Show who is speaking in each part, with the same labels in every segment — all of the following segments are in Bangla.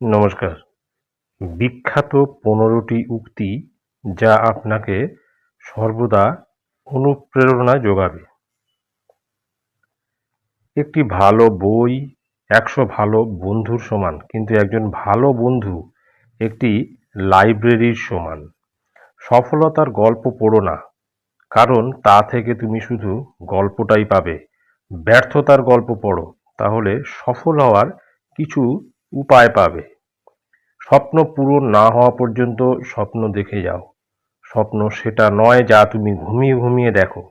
Speaker 1: নমস্কার। বিখ্যাত পনেরোটি উক্তি যা আপনাকে সর্বদা অনুপ্রেরণা যোগাবে। একটি ভালো বই, একশো ভালো বন্ধুর সমান, কিন্তু একজন ভালো বন্ধু একটি লাইব্রেরির সমান। সফলতার গল্প পড়ো না, কারণ তা থেকে তুমি শুধু গল্পটাই পাবে। ব্যর্থতার গল্প পড়ো, তাহলে সফল হওয়ার কিছু উপায় পাবে। স্বপ্ন পূরণ না হওয়া পর্যন্ত স্বপ্ন দেখে যাও। স্বপ্ন সেটা নয় যা তুমি ঘুমিয়ে ঘুমিয়ে দেখো।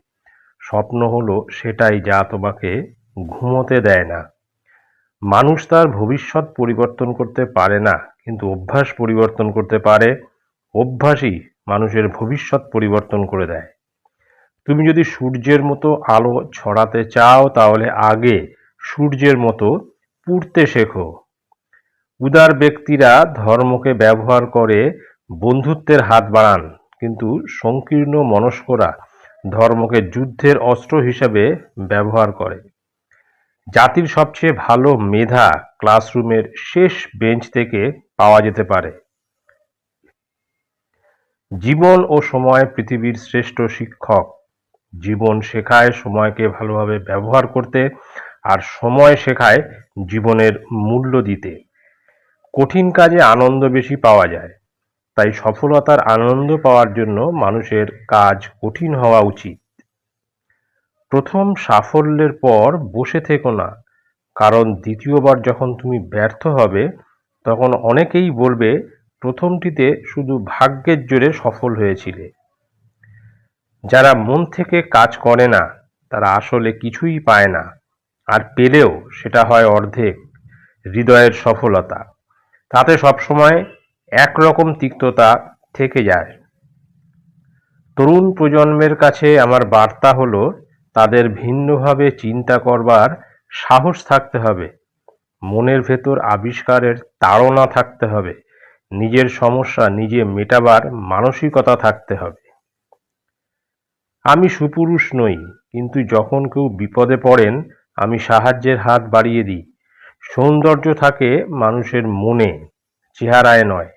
Speaker 1: স্বপ্ন হলো সেটাই যা তোমাকে ঘুমোতে দেয় না। মানুষ তার ভবিষ্যৎ পরিবর্তন করতে পারে না, কিন্তু অভ্যাস পরিবর্তন করতে পারে। অভ্যাসই মানুষের ভবিষ্যৎ পরিবর্তন করে দেয়। তুমি যদি সূর্যের মতো আলো ছড়াতে চাও, তাহলে আগে সূর্যের মতো পুড়তে শেখো। উদার ব্যক্তিরা ধর্মকে ব্যবহার করে বন্ধুত্বের হাত বাড়ান। কিন্তু সংকীর্ণ মনস্করা ধর্মকে যুদ্ধের অস্ত্র হিসেবে ব্যবহার করে। জাতির সবচেয়ে ভালো মেধা ক্লাসরুমের শেষ বেঞ্চ থেকে পাওয়া যেতে পারে। জীবন ও সময় পৃথিবীর শ্রেষ্ঠ শিক্ষক। জীবন শেখায় সময়কে ভালোভাবে ব্যবহার করতে আর সময় শেখায় জীবনের মূল্য দিতে। কঠিন কাজে আনন্দ বেশি পাওয়া যায়। তাই সফলতার আনন্দ পাওয়ার জন্য মানুষের কাজ কঠিন হওয়া উচিত। প্রথম সাফল্যের পর বসে থেকো না। কারণ দ্বিতীয়বার যখন তুমি ব্যর্থ হবে, তখন অনেকেই বলবে, প্রথমটিতে শুধু ভাগ্যের জোরে সফল হয়েছিলে। যারা মন থেকে কাজ করে না, তারা আসলে কিছুই পায় না। আর পেলেও সেটা হয় অর্ধেক, হৃদয়ের সফলতা। তাতে সবসময় একরকম তিক্ততা থেকে যায়। তরুণ প্রজন্মের কাছে আমার বার্তা হলো, তাদের ভিন্নভাবে চিন্তা করবার সাহস থাকতে হবে। মনের ভেতর আবিষ্কারের তাড়না থাকতে হবে। নিজের সমস্যা নিজে মেটাবার মানসিকতা থাকতে হবে। আমি সুপুরুষ নই, কিন্তু যখন কেউ বিপদে পড়েন, আমি সাহায্যের হাত বাড়িয়ে দিই। সৌন্দর্য থাকে মানুষের মনে, চেহারায় নয়।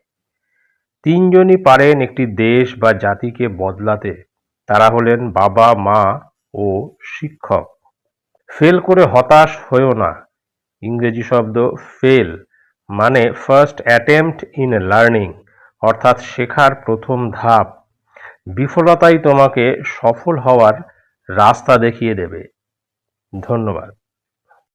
Speaker 1: তিনজনই পারেন একটি দেশ বা জাতিকে বদলাতে। তারা হলেন বাবা, মা ও শিক্ষক। ফেল করে হতাশ হয়েও না। ইংরেজি শব্দ ফেল মানে ফার্স্ট অ্যাটেম্পট ইন লার্নিং অর্থাৎ শেখার প্রথম ধাপ। বিফলতাই তোমাকে সফল হওয়ার রাস্তা দেখিয়ে দেবে। ধন্যবাদ।